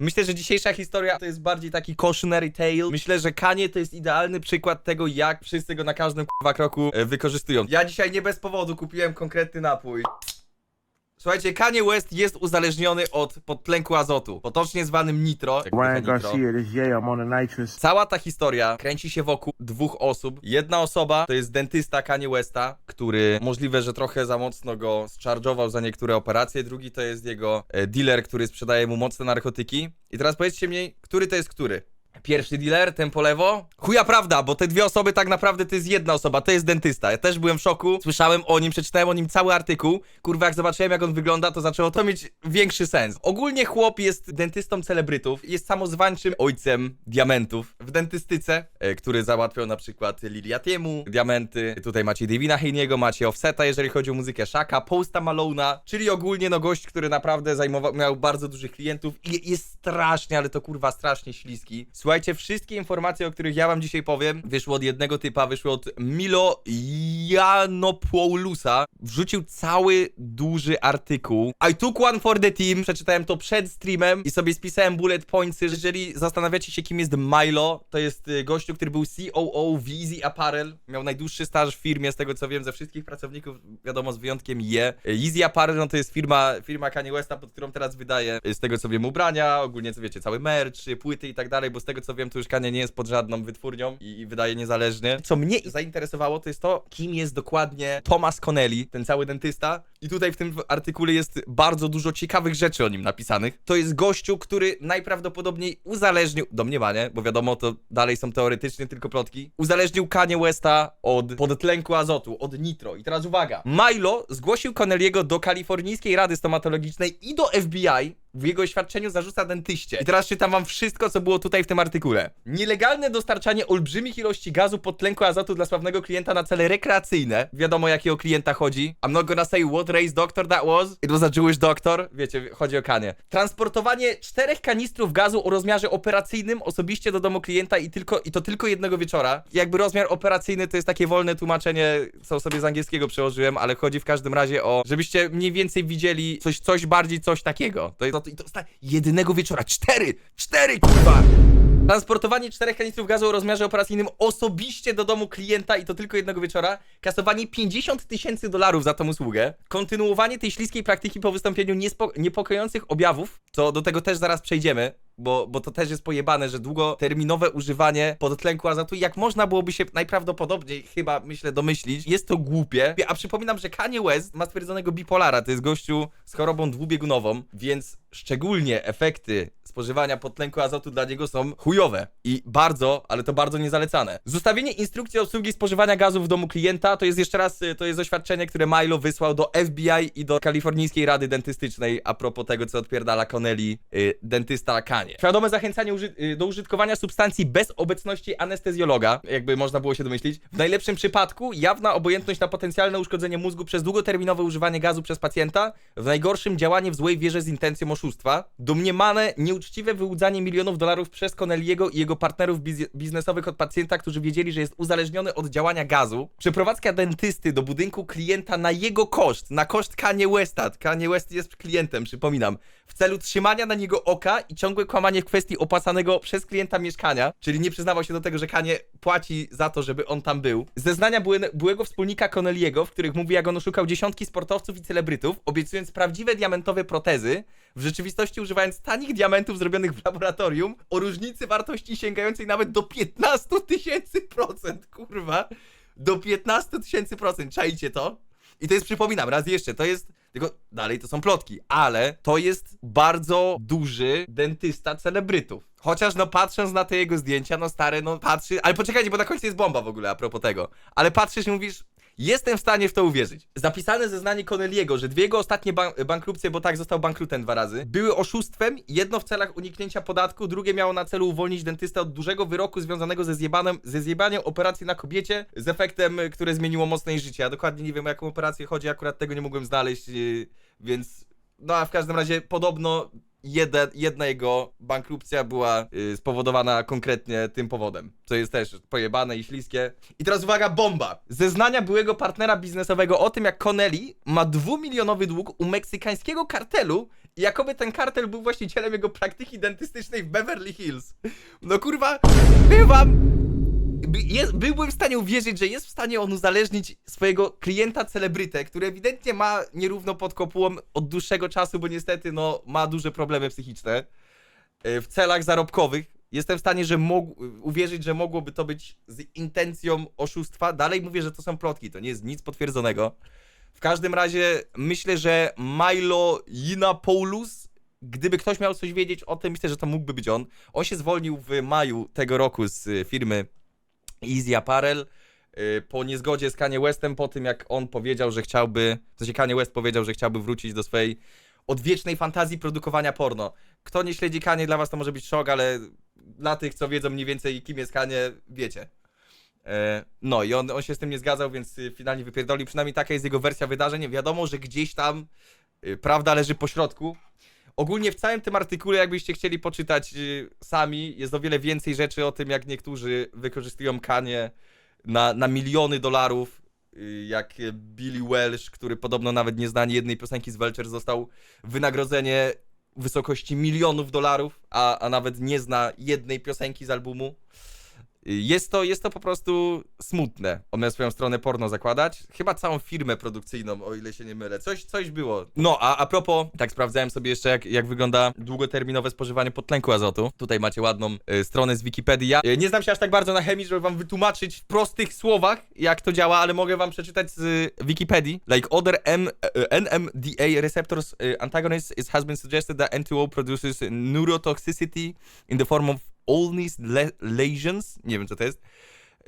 Myślę, że dzisiejsza historia to jest bardziej taki cautionary tale. Myślę, że Kanie to jest idealny przykład tego, jak wszyscy go na każdym k***wa kroku e, wykorzystują. Ja dzisiaj nie bez powodu kupiłem konkretny napój. Słuchajcie, Kanye West jest uzależniony od podtlenku azotu, potocznie zwanym nitro. jak Ryan nitro. Garcia, this Jay, I'm on a nitrous. Cała ta historia kręci się wokół dwóch osób. Jedna osoba to jest dentysta Kanye Westa, który możliwe, że trochę za mocno go zcharge'ował za niektóre operacje. Drugi to jest jego e, dealer, który sprzedaje mu mocne narkotyki. I teraz powiedzcie mi, który to jest który? Pierwszy dealer, ten po lewo? Chuja prawda, bo te dwie osoby tak naprawdę to jest jedna osoba, to jest dentysta. Ja też byłem w szoku, słyszałem o nim, przeczytałem o nim cały artykuł. Kurwa, jak zobaczyłem jak on wygląda, to zaczęło to mieć większy sens. Ogólnie chłop jest dentystą celebrytów, jest samozwańczym ojcem diamentów w dentystyce, e, który załatwiał na przykład Liliatiemu diamenty. Tutaj macie Davina Heiniego, macie Offseta, jeżeli chodzi o muzykę Shaka, Posta Malona, czyli ogólnie no gość, który naprawdę zajmował, miał bardzo dużych klientów i jest strasznie, ale to kurwa strasznie śliski. Słuchajcie, wszystkie informacje, o których ja wam dzisiaj powiem, wyszły od jednego typa, wyszły od Milo Janopoulusa. Wrzucił cały duży artykuł. I took one for the team. Przeczytałem to przed streamem i sobie spisałem bullet pointsy. Jeżeli zastanawiacie się, kim jest Milo, to jest y, gościu, który był COO w Easy Apparel. Miał najdłuższy staż w firmie, z tego co wiem, ze wszystkich pracowników, wiadomo, z wyjątkiem Je. Easy Apparel, no to jest firma, firma Kanye Westa, pod którą teraz wydaje, y, z tego co wiem, ubrania, ogólnie co wiecie, cały merch, płyty i tak dalej, bo z tego co wiem, to już Kanye nie jest pod żadną wytwórnią i, i wydaje niezależnie. Co mnie zainteresowało, to jest to, kim jest dokładnie Thomas Connelly, ten cały dentysta. I tutaj w tym artykule jest bardzo dużo ciekawych rzeczy o nim napisanych. To jest gościu, który najprawdopodobniej uzależnił, domniemanie, bo wiadomo, to dalej są teoretycznie tylko plotki, uzależnił Kanye Westa od podtlenku azotu, od nitro. I teraz uwaga, Milo zgłosił Connelly'ego do Kalifornijskiej Rady Stomatologicznej i do FBI, w jego oświadczeniu zarzuca dentyście. I teraz czytam wam wszystko, co było tutaj w tym artykule. Nielegalne dostarczanie olbrzymich ilości gazu podtlenku azotu dla sławnego klienta na cele rekreacyjne. Wiadomo, jakiego klienta chodzi. I'm not gonna say what race doctor that was. It was a Jewish doctor. Wiecie, chodzi o Kanie. Transportowanie czterech kanistrów gazu o rozmiarze operacyjnym osobiście do domu klienta i, tylko, i to tylko jednego wieczora. Jakby rozmiar operacyjny to jest takie wolne tłumaczenie, co sobie z angielskiego przełożyłem, ale chodzi w każdym razie o, żebyście mniej więcej widzieli coś, coś bardziej, coś takiego. To, to, to, to jednego wieczora. Cztery! Cztery, kurwa! Transportowanie czterech kanistrów gazu o rozmiarze operacyjnym osobiście do domu klienta i to tylko jednego wieczora. Kasowanie 50 tysięcy dolarów za tą usługę. Kontynuowanie tej śliskiej praktyki po wystąpieniu niepokojących objawów, co do tego też zaraz przejdziemy. Bo, bo to też jest pojebane, że długoterminowe używanie podtlenku azotu, jak można byłoby się najprawdopodobniej chyba, myślę, domyślić, jest to głupie. A przypominam, że Kanye West ma stwierdzonego bipolara, to jest gościu z chorobą dwubiegunową, więc szczególnie efekty spożywania podtlenku azotu dla niego są chujowe i bardzo, ale to bardzo niezalecane. Zostawienie instrukcji obsługi spożywania gazu w domu klienta to jest jeszcze raz, to jest oświadczenie, które Milo wysłał do FBI i do Kalifornijskiej Rady Dentystycznej a propos tego, co odpierdala Connelly, y, dentysta Kanie. Świadome zachęcanie uży y, do użytkowania substancji bez obecności anestezjologa, jakby można było się domyślić. W najlepszym przypadku jawna obojętność na potencjalne uszkodzenie mózgu przez długoterminowe używanie gazu przez pacjenta, w najgorszym działanie w złej wierze z intencją oszustwa, domniemane nieuczciwe wyłudzanie milionów dolarów przez Connelly'ego i jego partnerów biz biznesowych od pacjenta, którzy wiedzieli, że jest uzależniony od działania gazu, przeprowadzka dentysty do budynku klienta na jego koszt, na koszt Kanye Westa. Kanye West jest klientem, przypominam, w celu trzymania na niego oka i ciągłe kłamanie w kwestii opłacanego przez klienta mieszkania, czyli nie przyznawał się do tego, że Kanye płaci za to, żeby on tam był. Zeznania były, byłego wspólnika Connelly'ego, w których mówi, jak on oszukał dziesiątki sportowców i celebrytów, obiecując prawdziwe diamentowe protezy, w rzeczywistości używając tanich diamentów zrobionych w laboratorium o różnicy wartości sięgającej nawet do 15 tysięcy procent, kurwa. Do 15 tysięcy procent, czajcie to? I to jest, przypominam, raz jeszcze, to jest, tylko dalej to są plotki, ale to jest bardzo duży dentysta celebrytów. Chociaż no patrząc na te jego zdjęcia, no stary, no patrzy, ale poczekajcie, bo na końcu jest bomba w ogóle a propos tego. Ale patrzysz i mówisz, Jestem w stanie w to uwierzyć. Zapisane zeznanie Connelly'ego, że dwie jego ostatnie ban bankrupcje, bo tak został bankrutem dwa razy, były oszustwem, jedno w celach uniknięcia podatku, drugie miało na celu uwolnić dentystę od dużego wyroku związanego ze, zjebanem, ze zjebaniem operacji na kobiecie z efektem, które zmieniło mocno jej życie. Ja dokładnie nie wiem, o jaką operację chodzi, akurat tego nie mogłem znaleźć, yy, więc... No a w każdym razie podobno jedna jego bankrupcja była y, spowodowana konkretnie tym powodem, co jest też pojebane i śliskie. I teraz uwaga, bomba! Zeznania byłego partnera biznesowego o tym, jak Connelly ma dwumilionowy dług u meksykańskiego kartelu I jakoby ten kartel był właścicielem jego praktyki dentystycznej w Beverly Hills. No kurwa, bywam. Jest, byłbym w stanie uwierzyć, że jest w stanie on uzależnić swojego klienta celebrytę, który ewidentnie ma nierówno pod kopułą od dłuższego czasu, bo niestety no, ma duże problemy psychiczne e, w celach zarobkowych. Jestem w stanie, że mógł, uwierzyć, że mogłoby to być z intencją oszustwa. Dalej mówię, że to są plotki, to nie jest nic potwierdzonego. W każdym razie myślę, że Milo Yiannopoulos, gdyby ktoś miał coś wiedzieć o tym, myślę, że to mógłby być on. On się zwolnił w maju tego roku z y, firmy Easy Apparel y, po niezgodzie z Kanye Westem, po tym jak on powiedział, że chciałby, w sensie Kanye West powiedział, że chciałby wrócić do swojej odwiecznej fantazji produkowania porno. Kto nie śledzi Kanye, dla was to może być szok, ale dla tych, co wiedzą mniej więcej kim jest Kanye, wiecie. E, No i on, on się z tym nie zgadzał, więc y, finalnie wypierdolił. Przynajmniej taka jest jego wersja wydarzeń. Wiadomo, że gdzieś tam y, prawda leży po środku. Ogólnie w całym tym artykule, jakbyście chcieli poczytać y, sami, jest o wiele więcej rzeczy o tym, jak niektórzy wykorzystują Kanie na, na miliony dolarów. y, Jak Billy Welsh, który podobno nawet nie zna jednej piosenki z Welcher, został wynagrodzenie w wysokości milionów dolarów, a, a nawet nie zna jednej piosenki z albumu. Jest to, jest to po prostu smutne. On miał swoją stronę porno zakładać. Chyba całą firmę produkcyjną, o ile się nie mylę. Coś, coś było. No, a, a propos, tak sprawdzałem sobie jeszcze, jak, jak wygląda długoterminowe spożywanie podtlenku azotu. Tutaj macie ładną y, stronę z Wikipedii. Ja y, nie znam się aż tak bardzo na chemii, żeby wam wytłumaczyć w prostych słowach, jak to działa, ale mogę wam przeczytać z y, Wikipedii. Like other M, y, NMDA receptors y, antagonists, it has been suggested that N2O produces neurotoxicity in the form of le- lesions, nie wiem co to jest,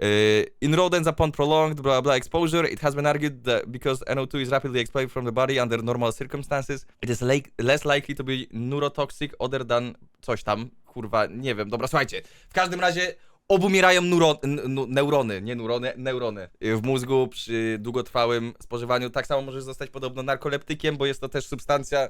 uh, in rodents upon prolonged blah blah exposure, it has been argued that because NO2 is rapidly expelled from the body under normal circumstances, it is like, less likely to be neurotoxic other than coś tam, kurwa, nie wiem, dobra, słuchajcie, w każdym razie obumierają neurony, nie neurony, neurony y, w mózgu przy długotrwałym spożywaniu. Tak samo może zostać podobno narkoleptykiem, bo jest to też substancja,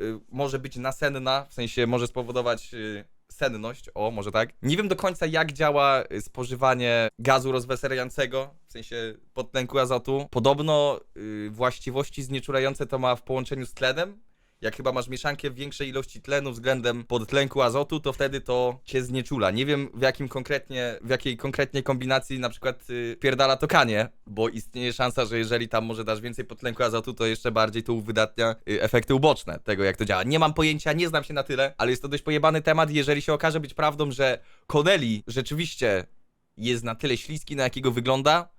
y, może być nasenna, w sensie może spowodować y, senność, o może tak. Nie wiem do końca jak działa y, spożywanie gazu rozweseliającego, w sensie podtlenku azotu. Podobno y, właściwości znieczulające to ma w połączeniu z tlenem. Jak chyba masz mieszankę większej ilości tlenu względem podtlenku azotu, to wtedy to cię znieczula. Nie wiem w jakim konkretnie, w jakiej konkretnie kombinacji na przykład y, pierdala to kanie, bo istnieje szansa, że jeżeli tam może dasz więcej podtlenku azotu, to jeszcze bardziej to uwydatnia y, efekty uboczne tego, jak to działa. Nie mam pojęcia, nie znam się na tyle, ale jest to dość pojebany temat. Jeżeli się okaże być prawdą, że Connelly rzeczywiście jest na tyle śliski, na jakiego wygląda,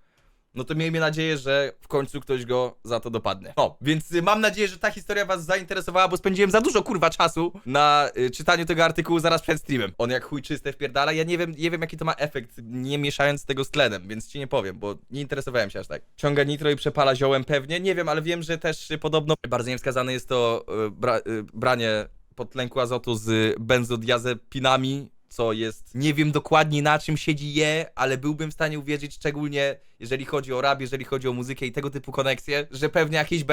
no to miejmy nadzieję, że w końcu ktoś go za to dopadnie. No, więc y, mam nadzieję, że ta historia was zainteresowała, bo spędziłem za dużo kurwa czasu na y, czytaniu tego artykułu zaraz przed streamem. On jak chuj czyste wpierdala, ja nie wiem, nie wiem jaki to ma efekt, nie mieszając tego z tlenem, więc ci nie powiem, bo nie interesowałem się aż tak. Ciąga nitro i przepala ziołem pewnie, nie wiem, ale wiem, że też y, podobno bardzo niewskazane jest to y, bra, y, branie podtlenku azotu z benzodiazepinami, co jest, nie wiem dokładnie na czym siedzi je, ale byłbym w stanie uwierzyć, szczególnie jeżeli chodzi o rap, jeżeli chodzi o muzykę i tego typu koneksje, że pewnie jakieś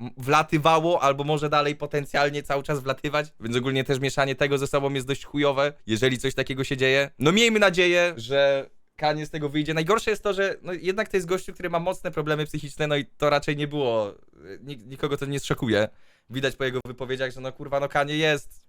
m- wlatywało, albo może dalej potencjalnie cały czas wlatywać, więc ogólnie też mieszanie tego ze sobą jest dość chujowe, jeżeli coś takiego się dzieje. No miejmy nadzieję, że Kanie z tego wyjdzie. Najgorsze jest to, że no, jednak to jest gościu, który ma mocne problemy psychiczne, no i to raczej nie było, nik- nikogo to nie zszokuje. Widać po jego wypowiedziach, że no kurwa, no Kanie jest